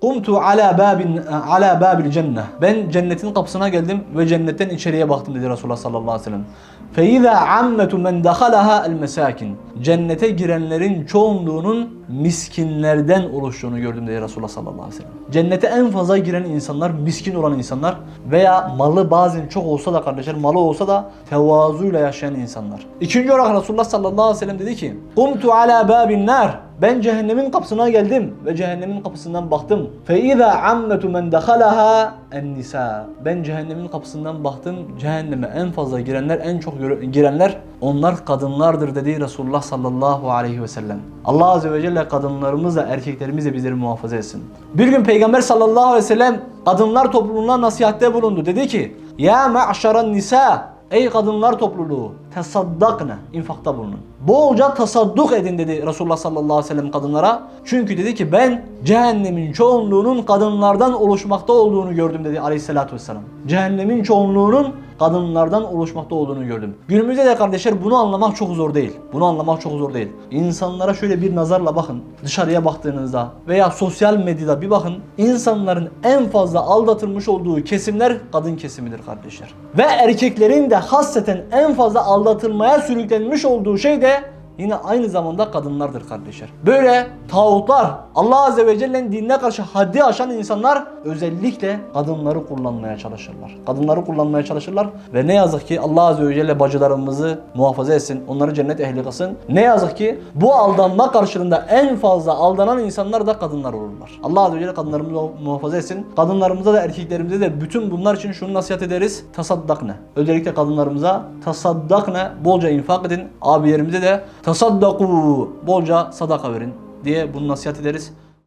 Kumtu ala babin ala babil cennet. Ben cennetin kapısına geldim ve cennetten içeriye baktım dedi Resulullah sallallahu aleyhi ve sellem. Feiza ammetu men dahalaha el mesakin. Cennete girenlerin çoğunluğunun miskinlerden oluştuğunu gördüm dedi Resulullah sallallahu aleyhi ve sellem. Cennete en fazla giren insanlar miskin olan insanlar veya malı bazen çok olsa da kardeşler malı olsa da tevazuyla yaşayan insanlar. İkinci olarak Resulullah sallallahu aleyhi ve sellem dedi ki Kumtu ala babin nar. Ben cehennemin kapısına geldim ve cehennemin kapısından baktım. Ammetu men dahalaha en nisa. Ben cehennemin kapısından baktım. Cehenneme en fazla girenler, en çok girenler onlar kadınlardır dedi Resulullah sallallahu aleyhi ve sellem. Allah azze ve celle kadınlarımızla erkeklerimizle bizleri muhafaza etsin. Bir gün Peygamber sallallahu aleyhi ve sellem kadınlar topluluğuna nasihatte bulundu. Dedi ki: "Ya ma'şaran nisa Ey kadınlar topluluğu tesaddakne infakta bulunun. Bolca tasadduk edin dedi Resulullah sallallahu aleyhi ve sellem kadınlara. Çünkü dedi ki ben cehennemin çoğunluğunun kadınlardan oluşmakta olduğunu gördüm dedi aleyhissalatü vesselam. Cehennemin çoğunluğunun kadınlardan oluşmakta olduğunu gördüm. Günümüzde de kardeşler bunu anlamak çok zor değil. Bunu anlamak çok zor değil. İnsanlara şöyle bir nazarla bakın. Dışarıya baktığınızda veya sosyal medyada bir bakın. İnsanların en fazla aldatılmış olduğu kesimler kadın kesimidir kardeşler. Ve erkeklerin de hasseten en fazla aldatılmaya sürüklenmiş olduğu şey de yine aynı zamanda kadınlardır kardeşler. Böyle tağutlar, Allah Azze ve Celle'nin dinine karşı haddi aşan insanlar özellikle kadınları kullanmaya çalışırlar. Kadınları kullanmaya çalışırlar ve ne yazık ki Allah Azze ve Celle bacılarımızı muhafaza etsin, onları cennet ehli kılsın. Ne yazık ki bu aldanma karşılığında en fazla aldanan insanlar da kadınlar olurlar. Allah Azze ve Celle kadınlarımızı muhafaza etsin. Kadınlarımıza da erkeklerimize de bütün bunlar için şunu nasihat ederiz. Tasaddakne. Özellikle kadınlarımıza tasaddakne bolca infak edin. Abilerimize de tasaddaku bolca sadaka verin diye bunu nasihat ederiz.